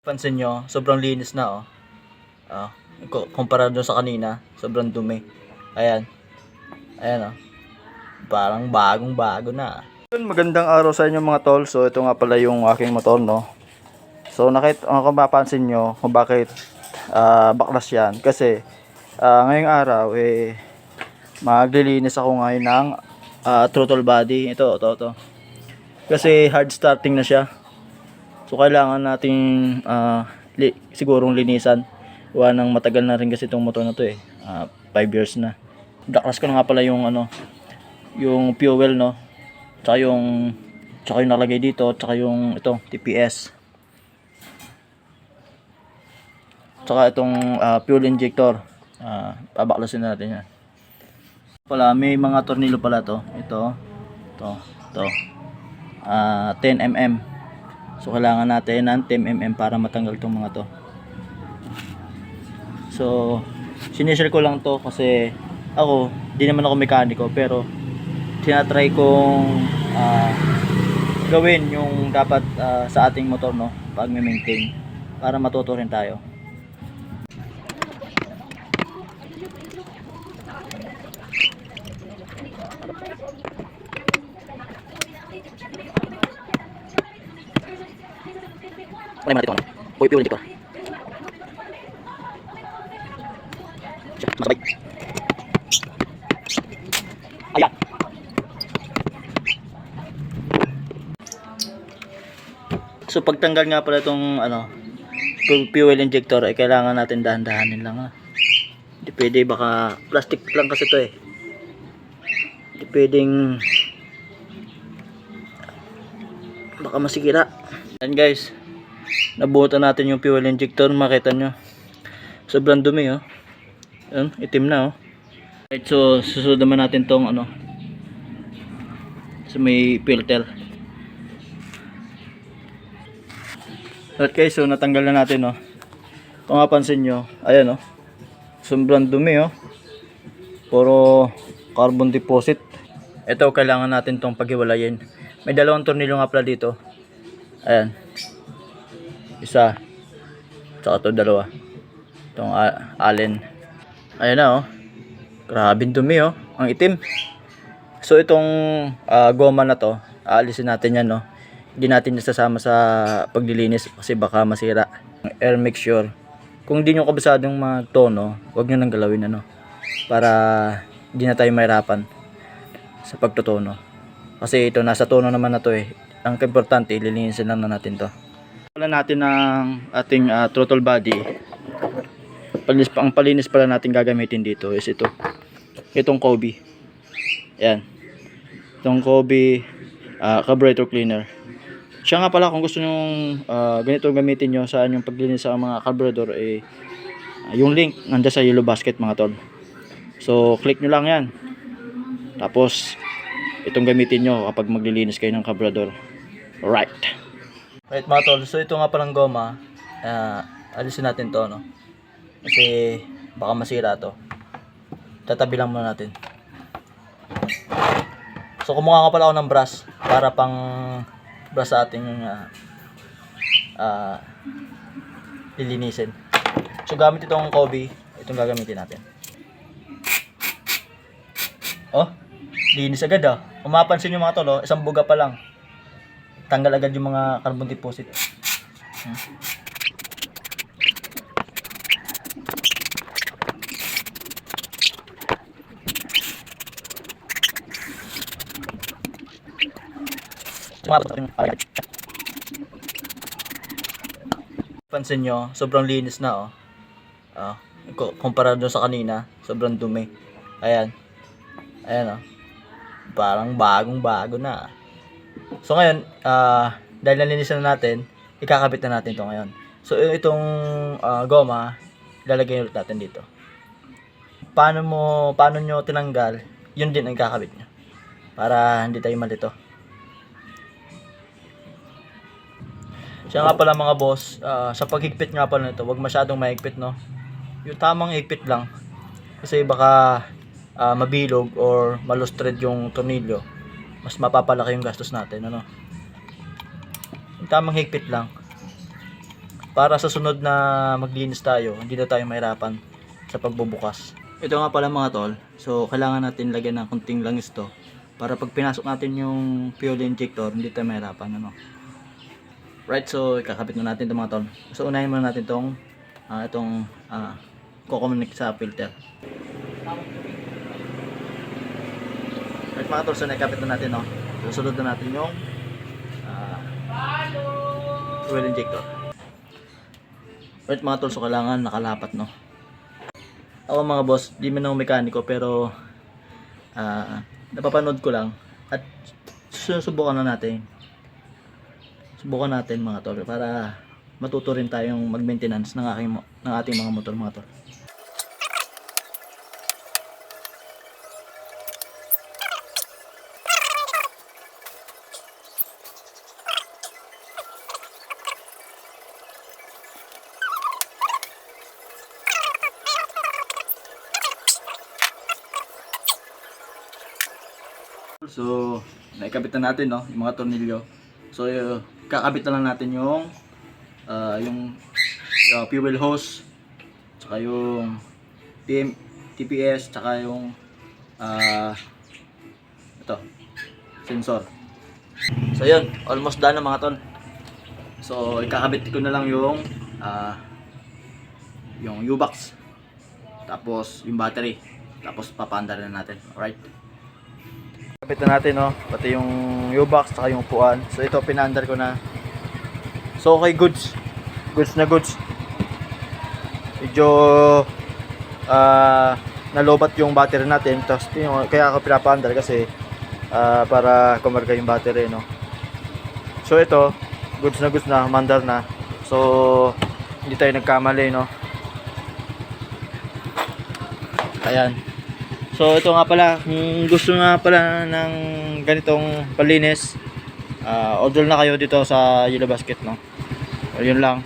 Pansin nyo, sobrang linis na oh. Oh, ku- kumpara doon sa kanina, sobrang dumi. Ayan. Ayan oh. Parang bagong bago na. Magandang araw sa inyo mga tol. So ito nga pala yung aking motor no. So nakita kung mapapansin nyo kung bakit ah, baklas yan. Kasi ah, ngayong araw eh maglilinis ako ngayon ng ah, throttle body. Ito, ito, ito. Kasi hard starting na siya. So kailangan nating ah, li- sigurong linisan. Gawa ng matagal na rin kasi itong motor na to eh. 5 years na. Daklas ko na nga pala yung ano, yung fuel no. Tsaka yung tsaka yung nalagay dito, tsaka yung ito, TPS. Tsaka itong ah, fuel injector. Ah, pabaklasin natin yan. Pala, may mga tornilyo pala to. Ito, to, to. Ah, 10 mm. So kailangan natin ng 10 mm para matanggal itong mga to. So, sinishare ko lang to kasi ako, di naman ako mekaniko pero tinatry kong ah, gawin yung dapat ah, sa ating motor no pag may maintain para matuto rin tayo. Ano natin ito? Uy, piuli dito. Masabay. Ayan. So pagtanggal nga pala itong ano, fu- fuel injector ay kailangan natin dahan-dahanin lang ha. Hindi pwede baka plastic lang kasi to eh. Hindi pwedeng baka masikira. Yan guys. Nabuhutan natin yung fuel injector, makita nyo. Sobrang dumi oh. Yan, itim na oh. Right, so susunod naman natin tong ano. So may filter. At guys, so natanggal na natin oh. Kung mapansin nyo, ayan oh. Sobrang dumi oh. Puro carbon deposit. Ito kailangan natin tong paghiwalayin. May dalawang tornilyo nga pala dito. Ayan. Isa. Tsaka to dalawa. Itong allen. Ayan na oh. Grabe dumi oh. Ang itim. So itong ah, goma na to, aalisin natin yan no. Hindi natin isasama sa paglilinis kasi baka masira. Air mixture. Kung hindi nyo kabasadong magtono, huwag nyo nang galawin ano. Para hindi na tayo mahirapan sa pagtutono. Kasi ito, nasa tono naman na to eh. Ang importante, ililinisin lang na natin to. Wala natin ng ating ah, throttle body. Palinis, ang palinis pala natin gagamitin dito is ito. Itong Kobe. Yan. Itong Kobe ah, carburetor cleaner. Siya nga pala kung gusto nyo ganito gamitin nyo saan yung paglinis sa mga carburetor eh ah, yung link nandiyan sa yellow basket mga tol. So click nyo lang yan. Tapos itong gamitin nyo kapag maglilinis kayo ng carburetor. Right. Right mga tol, so ito nga palang goma, ah, alisin natin to no. Kasi baka masira to. Tatabi lang muna natin. So kumuha nga pala ako ng brush para pang brush sa ating ah, ah, lilinisin. So gamit itong Kobe, itong gagamitin natin. Oh, linis agad ah. Kung mapansin nyo mga tol, oh, isang buga pa lang. Tanggal agad yung mga carbon deposit. Hmm. Pansin nyo, sobrang linis na oh. Oh, ku- kumpara doon sa kanina, sobrang dumi. Ayan. Ayan oh. Parang bagong bago na. So ngayon, ah dahil nalinisan na natin, ikakabit na natin ito ngayon. So itong ah, goma, lalagay ulit natin dito. Paano mo, paano nyo tinanggal, yun din ang ikakabit nyo. Para hindi tayo malito. Siya nga pala mga boss, ah, sa paghigpit nga pala nito, wag masyadong mahigpit no. Yung tamang higpit lang. Kasi baka ah, mabilog or malustred yung tornilyo. Mas mapapalaki yung gastos natin, ano. Yung tamang higpit lang. para sa sunod na maglinis tayo, hindi na tayo mahirapan sa pagbubukas. Ito nga pala mga tol, so kailangan natin lagyan ng kunting langis to para pag pinasok natin yung fuel injector, hindi tayo mahirapan. Ano? Right, so ikakabit na natin ito mga tol. So unahin muna natin itong ah, itong uh, kukomunik sa filter. Right mga tol, so nakikabit na natin no. Susunod na natin yung ah, fuel injector. Right mga tol, so kailangan nakalapat no. Ako mga boss, di man ako mekaniko pero ah napapanood ko lang at susubukan na natin. Subukan natin mga tol para matuto rin tayong mag-maintenance ng aking ng ating mga motor mga tol. So, naikabit na natin, no, yung mga tornilyo. So, uh, kakabit na lang natin yung ah, yung uh, fuel hose, tsaka yung TM, TPS, tsaka yung ah, ito, sensor. So, yun, almost done na mga tol. So, ikakabit ko na lang yung ah, yung U-box. Tapos, yung battery. Tapos, papaandar na natin. Alright? Kapit na natin, no? Pati yung U-box, saka yung upuan. So, ito, pinaandar ko na. So, okay, goods. Goods na goods. Medyo, ah, nalobat yung battery natin. Tapos, yung, kaya ako pinapaandar kasi, ah, para kumarga yung battery, no? So, ito, goods na goods na, mandar na. So, hindi tayo nagkamali, no? Ayan. So ito nga pala, kung gusto nga pala ng ganitong palinis, ah order na kayo dito sa Yellow Basket, no? Ayun lang.